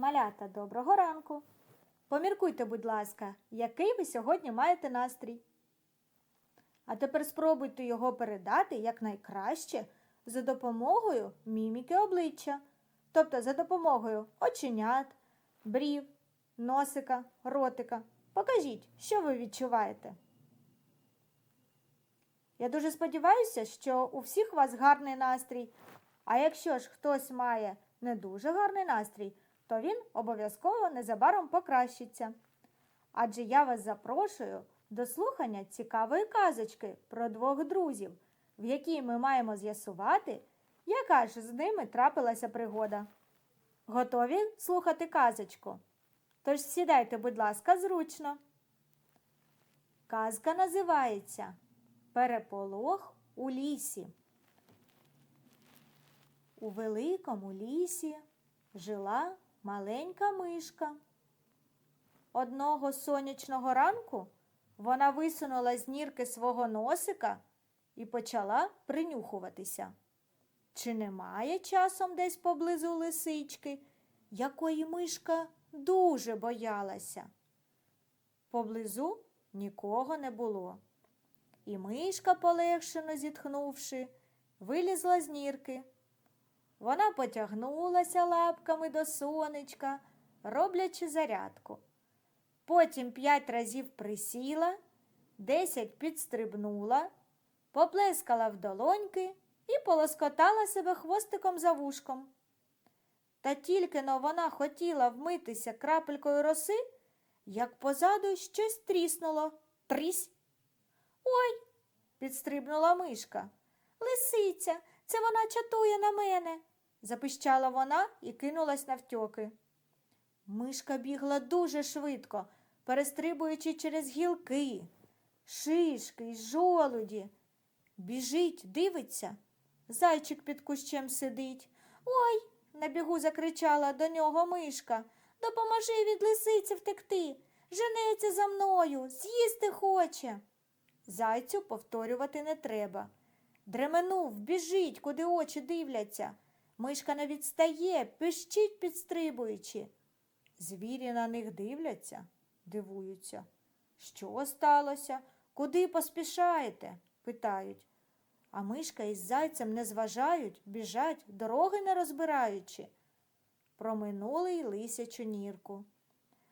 Малята, доброго ранку. Поміркуйте, будь ласка, який ви сьогодні маєте настрій. А тепер спробуйте його передати якнайкраще за допомогою міміки обличчя, тобто за допомогою оченят, брів, носика, ротика. Покажіть, що ви відчуваєте. Я дуже сподіваюся, що у всіх вас гарний настрій. А якщо ж хтось має не дуже гарний настрій, то він обов'язково незабаром покращиться. Адже я вас запрошую до слухання цікавої казочки про двох друзів, в якій ми маємо з'ясувати, яка ж з ними трапилася пригода. Готові слухати казочку? Тож сідайте, будь ласка, зручно. Казка називається Переполох у лісі. У великому лісі жила маленька мишка. Одного сонячного ранку вона висунула з нірки свого носика і почала принюхуватися. Чи немає часом десь поблизу лисички, якої мишка дуже боялася? Поблизу нікого не було. І мишка, полегшено зітхнувши, вилізла з нірки. Вона потягнулася лапками до сонечка, роблячи зарядку. Потім п'ять разів присіла, десять підстрибнула, поплескала в долоньки і полоскотала себе хвостиком за вушком. Та тільки но вона хотіла вмитися крапелькою роси, як позаду щось тріснуло. Трісь. Ой, підстрибнула мишка. Лисиця, це вона чатує на мене, запищала вона і кинулась навтьоки. Мишка бігла дуже швидко, перестрибуючи через гілки, шишки й жолуді. Біжить, дивиться. Зайчик під кущем сидить. Ой, на бігу закричала до нього мишка. Допоможи від лисиці втекти. Женеться за мною, з'їсти хоче. Зайцю повторювати не треба. Дременув, біжить, куди очі дивляться. Мишка не відстає, пищить, підстрибуючи. Звірі на них дивляться, дивуються. Що сталося? Куди поспішаєте? питають. А мишка із зайцем не зважають, біжать, дороги не розбираючи. Проминули й лисячу нірку.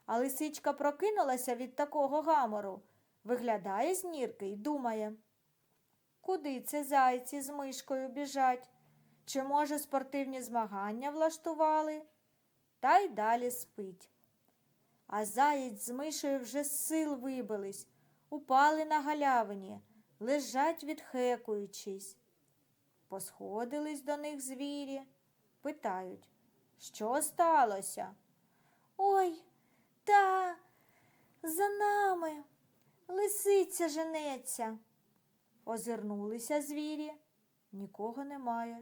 А лисичка прокинулася від такого гамору, виглядає з нірки й думає. Куди це зайці з мишкою біжать? Чи, може, спортивні змагання влаштували? Та й далі спить. А заєць з мишею вже з сил вибились, упали на галявині, лежать відхекуючись. Посходились до них звірі, питають, що сталося? Ой, та за нами лисиця женеться. Озирнулися звірі, нікого немає.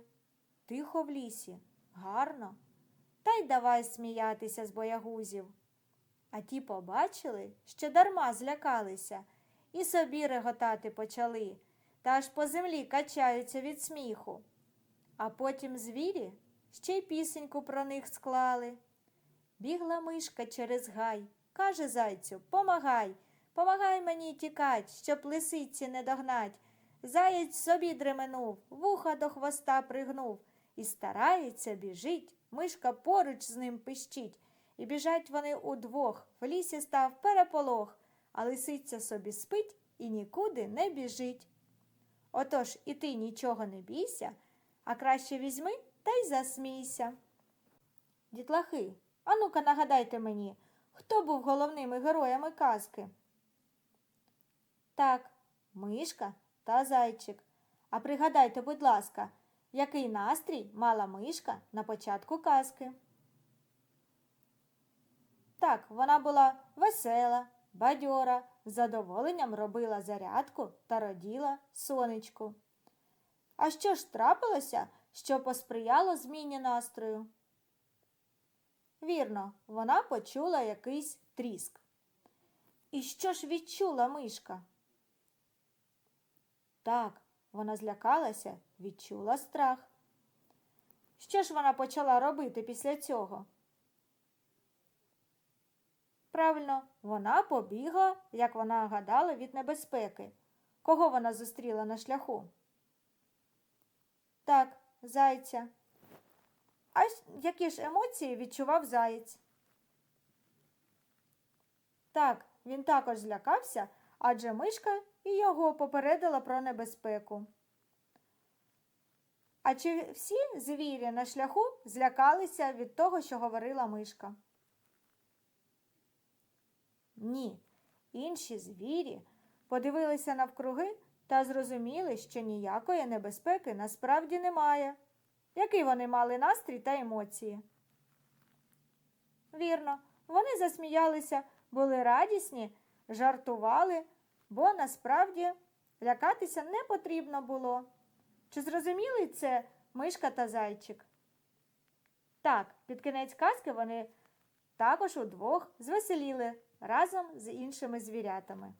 Тихо в лісі, гарно. Та й давай сміятися з боягузів. А ті побачили, що дарма злякалися, і собі реготати почали, та аж по землі качаються від сміху. А потім звірі ще й пісеньку про них склали. Бігла мишка через гай, каже зайцю Помагай, помагай мені тікать, щоб лисиці не догнать. Заєць собі дременув, вуха до хвоста пригнув і старається, біжить, мишка поруч з ним пищить. І біжать вони удвох, в лісі став переполох, а лисиця собі спить і нікуди не біжить. Отож і ти нічого не бійся, а краще візьми та й засмійся. Дітлахи, а ну-ка нагадайте мені, хто був головними героями казки? Так, мишка та зайчик. А пригадайте, будь ласка, який настрій мала мишка на початку казки? Так, вона була весела, бадьора, з задоволенням робила зарядку та роділа сонечку. А що ж трапилося, що посприяло зміні настрою? Вірно, вона почула якийсь тріск. І що ж відчула мишка? Так, вона злякалася, відчула страх. Що ж вона почала робити після цього? Правильно, вона побігла, як вона гадала, від небезпеки. Кого вона зустріла на шляху? Так, зайця. А які ж емоції відчував заєць? Так, він також злякався, адже мишка і його попередила про небезпеку. А чи всі звірі на шляху злякалися від того, що говорила мишка? Ні. Інші звірі подивилися навкруги та зрозуміли, що ніякої небезпеки насправді немає. Який вони мали настрій та емоції? Вірно, вони засміялися, були радісні, жартували, бо насправді лякатися не потрібно було. Чи зрозуміли це мишка та зайчик? Так, під кінець казки вони також удвох звеселіли разом з іншими звірятами.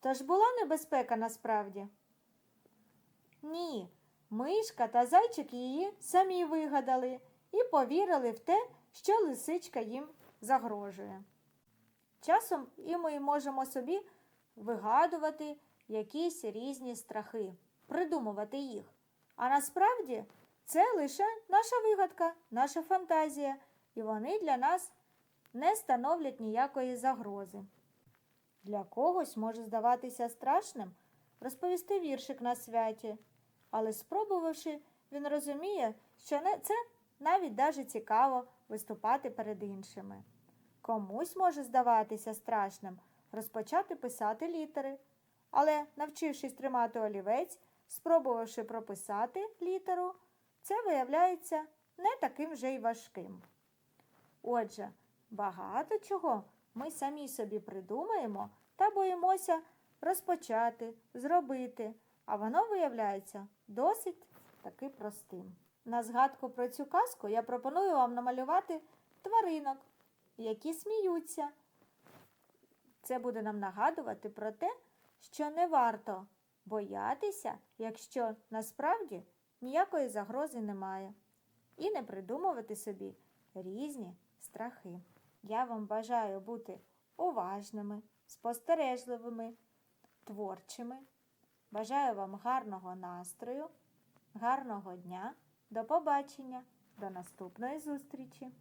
Тож була небезпека насправді? Ні, мишка та зайчик її самі вигадали і повірили в те, що лисичка їм загрожує. Часом і ми можемо собі вигадувати якісь різні страхи, придумувати їх. А насправді це лише наша вигадка, наша фантазія, і вони для нас не становлять ніякої загрози. Для когось може здаватися страшним розповісти віршик на святі, але спробувавши, він розуміє, що це навіть даже цікаво виступати перед іншими. Комусь може здаватися страшним розпочати писати літери, але, навчившись тримати олівець, спробувавши прописати літеру, це виявляється не таким вже й важким. Отже, багато чого ми самі собі придумаємо та боїмося розпочати, зробити, а воно виявляється досить таки простим. На згадку про цю казку я пропоную вам намалювати тваринок, які сміються. Це буде нам нагадувати про те, що не варто боятися, якщо насправді ніякої загрози немає, і не придумувати собі різні страхи. Я вам бажаю бути уважними, спостережливими, творчими. Бажаю вам гарного настрою, гарного дня. До побачення, до наступної зустрічі!